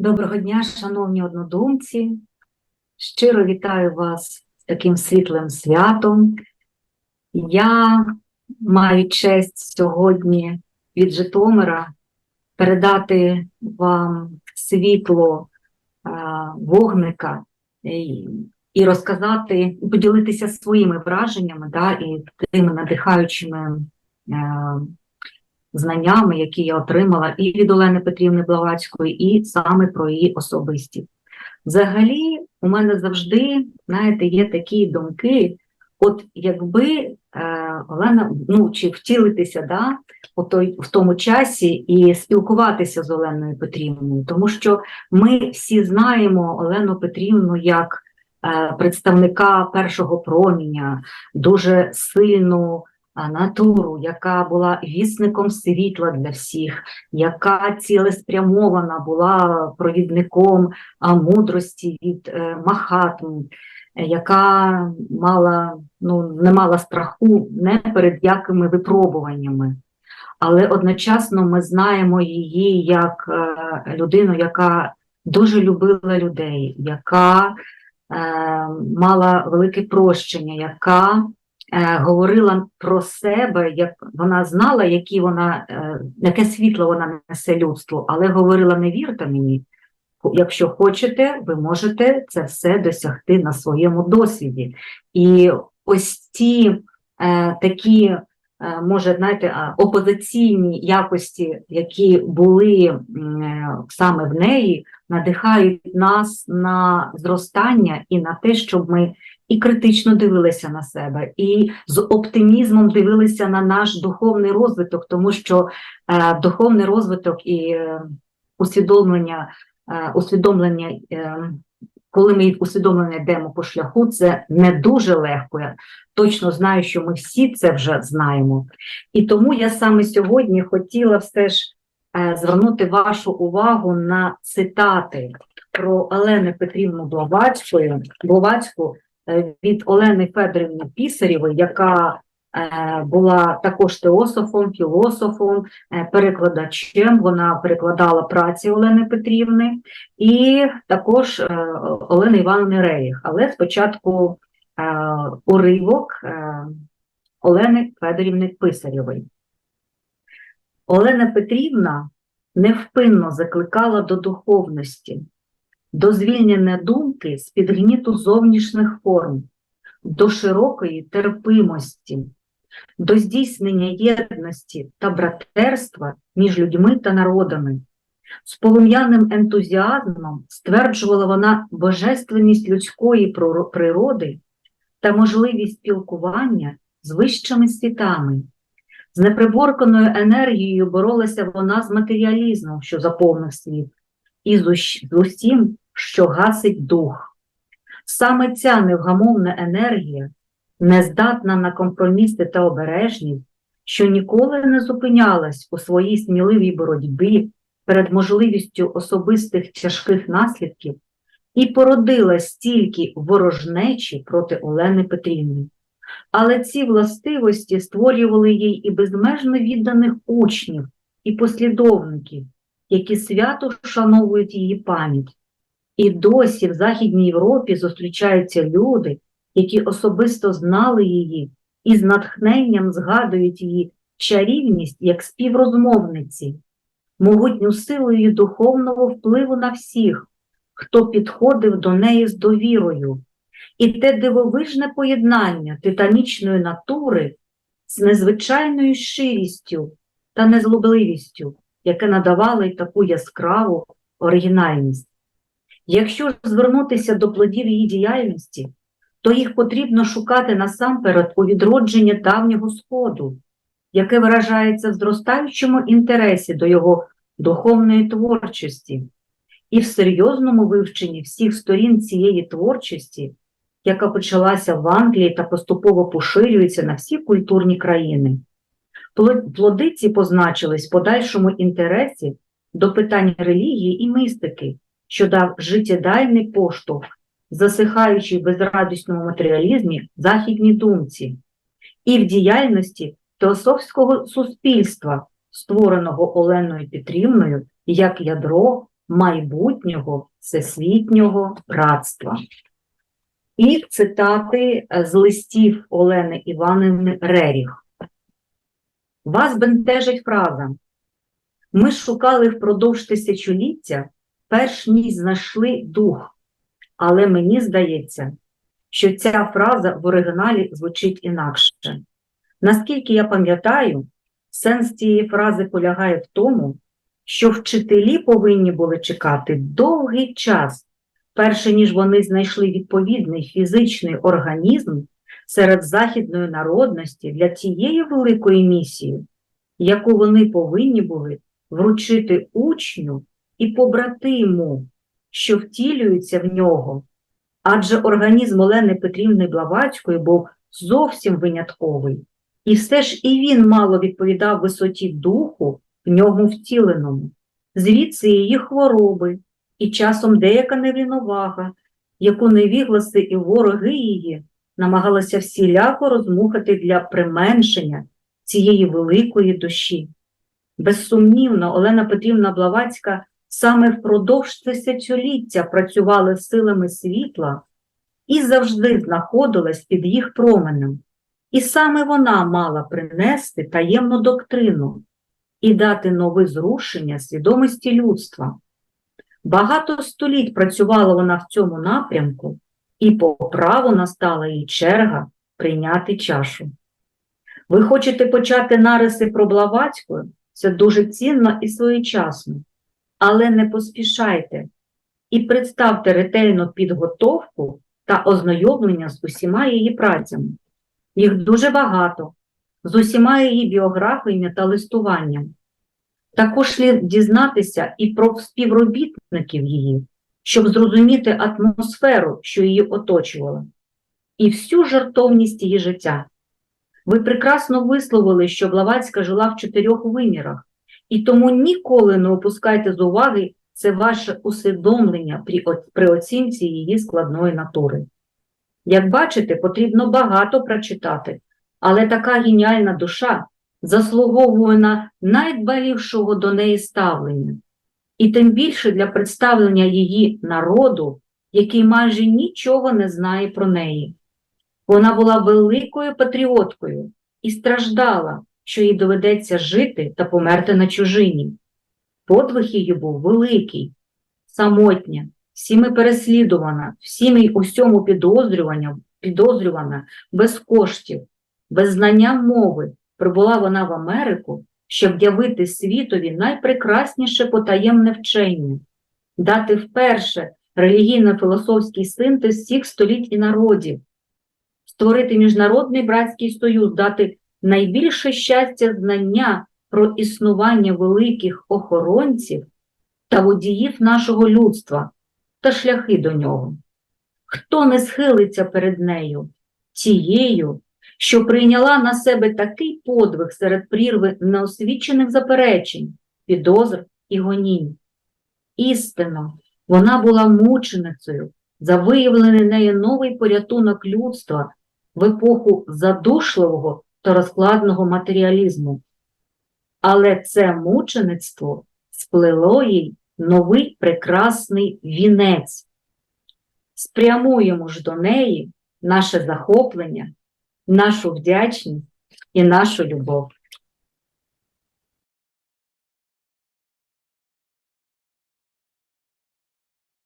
Доброго дня, шановні однодумці. Щиро вітаю вас з таким світлим святом. Я маю честь сьогодні від Житомира передати вам світло вогника і, розказати, поділитися своїми враженнями да, і тими надихаючими е, знаннями, які я отримала і від Олени Петрівни Блавацької, і саме про її особистість. Взагалі, у мене завжди, знаєте, є такі думки, от якби е, Олена, ну, чи втілитися да, у той, в тому часі і спілкуватися з Оленою Петрівною, тому що ми всі знаємо Олену Петрівну як е, представника першого проміння, дуже сильну натуру, яка була вісником світла для всіх, яка цілеспрямована була провідником мудрості від е, Махатм, е, яка мала, ну, не мала страху не перед якими випробуваннями. Але одночасно ми знаємо її як е, людину, яка дуже любила людей, яка е, мала велике прощення, яка говорила про себе, як вона знала, які вона, е, яке світло вона несе людству, але говорила: не вірте мені. Якщо хочете, ви можете це все досягти на своєму досвіді. І ось ці е, такі, е, може, знаєте, опозиційні якості, які були е, саме в неї, надихають нас на зростання і на те, щоб ми і критично дивилися на себе, і з оптимізмом дивилися на наш духовний розвиток, тому що е, духовний розвиток і е, усвідомлення, е, усвідомлення, е, коли ми від усвідомлення йдемо по шляху, це не дуже легко. Я точно знаю, що ми всі це вже знаємо. І тому я саме сьогодні хотіла все ж е, звернути вашу увагу на цитати про Олену Петрівну Блаватською, Блаватську е, від Олени Федорівни Пісарєвої, яка е, була також теософом, філософом, е, перекладачем. Вона перекладала праці Олени Петрівни і також е, Олени Івановни Реїх. Але спочатку е, уривок е, Олени Федорівни Писарєвої. Олена Петрівна невпинно закликала до духовності, до звільнення думки з під гніту зовнішніх форм, до широкої терпимості, до здійснення єдності та братерства між людьми та народами. З полум'яним ентузіазмом стверджувала вона божественність людської природи та можливість спілкування з вищими світами. З неприборканою енергією боролася вона з матеріалізмом, що заповнив світ, і з усім, що гасить дух. Саме ця невгамовна енергія, нездатна на компроміси та обережність, що ніколи не зупинялась у своїй сміливій боротьбі перед можливістю особистих тяжких наслідків, і породила стільки ворожнечі проти Олени Петрівни. Але ці властивості створювали їй і безмежно відданих учнів і послідовників, які свято вшановують її пам'ять. І досі в Західній Європі зустрічаються люди, які особисто знали її і з натхненням згадують її чарівність як співрозмовниці, могутню силу її духовного впливу на всіх, хто підходив до неї з довірою. І те дивовижне поєднання титанічної натури з незвичайною щирістю та незлобливістю, яке надавало й таку яскраву оригінальність. Якщо ж звернутися до плодів її діяльності, то їх потрібно шукати насамперед у відродженні давнього сходу, яке виражається в зростаючому інтересі до його духовної творчості і в серйозному вивченні всіх сторін цієї творчості, яка почалася в Англії та поступово поширюється на всі культурні країни. Пло- Плоди ці позначились в подальшому інтересі до питань релігії і містики, що дав життєдайний поштовх, засихаючи в безрадісному матеріалізмі західній думці, і в діяльності теософського суспільства, створеного Оленою Петрівною як ядро майбутнього всесвітнього братства. І цитати е, з листів Олени Іванівни Реріх. Вас бентежить фраза. Ми шукали впродовж тисячоліття, перш ніж знайшли дух. Але мені здається, що ця фраза в оригіналі звучить інакше. Наскільки я пам'ятаю, сенс цієї фрази полягає в тому, що вчителі повинні були чекати довгий час, перше ніж вони знайшли відповідний фізичний організм серед західної народності для тієї великої місії, яку вони повинні були вручити учню і побратиму, що втілюються в нього. Адже організм Олени Петрівни Блаватської був зовсім винятковий, і все ж і він мало відповідав висоті духу в ньому втіленому, звідси її хвороби, і часом деяка неврівновага, яку невігласи і вороги її намагалися всіляко розмухати для применшення цієї великої душі. Безсумнівно, Олена Петрівна Блаватська саме впродовж тисячоліття працювала силами світла і завжди знаходилась під їх променем. І саме вона мала принести таємну доктрину і дати нове зрушення свідомості людства. Багато століть працювала вона в цьому напрямку, і по праву настала їй черга прийняти чашу. Ви хочете почати нариси про Блаватську? Це дуже цінно і своєчасно, але не поспішайте і представте ретельну підготовку та ознайомлення з усіма її працями. Їх дуже багато, з усіма її біографіями та листуванням. Також слід дізнатися і про співробітників її, щоб зрозуміти атмосферу, що її оточувала, і всю жертовність її життя. Ви прекрасно висловили, що Блаватська жила в чотирьох вимірах, і тому ніколи не опускайте з уваги це ваше усвідомлення при, при оцінці її складної натури. Як бачите, потрібно багато прочитати, але така геніальна душа заслуговує на найдбалішого до неї ставлення, і тим більше для представлення її народу, який майже нічого не знає про неї. Вона була великою патріоткою і страждала, що їй доведеться жити та померти на чужині. Подвиг її був великий, самотня, всіми переслідувана, всіми усьому підозрювана, підозрювана, без коштів, без знання мови, прибула вона в Америку, щоб явити світові найпрекрасніше потаємне вчення, дати вперше релігійно-філософський синтез всіх століть і народів, створити міжнародний братський союз, дати найбільше щастя знання про існування великих охоронців та водіїв нашого людства та шляхи до нього. Хто не схилиться перед нею, тією, що прийняла на себе такий подвиг серед прірви неосвічених заперечень, підозр і гонінь. Істинно, вона була мученицею за виявлений нею новий порятунок людства в епоху задушливого та розкладного матеріалізму. Але це мучеництво сплело їй новий прекрасний вінець. Спрямуємо ж до неї наше захоплення, нашу вдячність і нашу любов.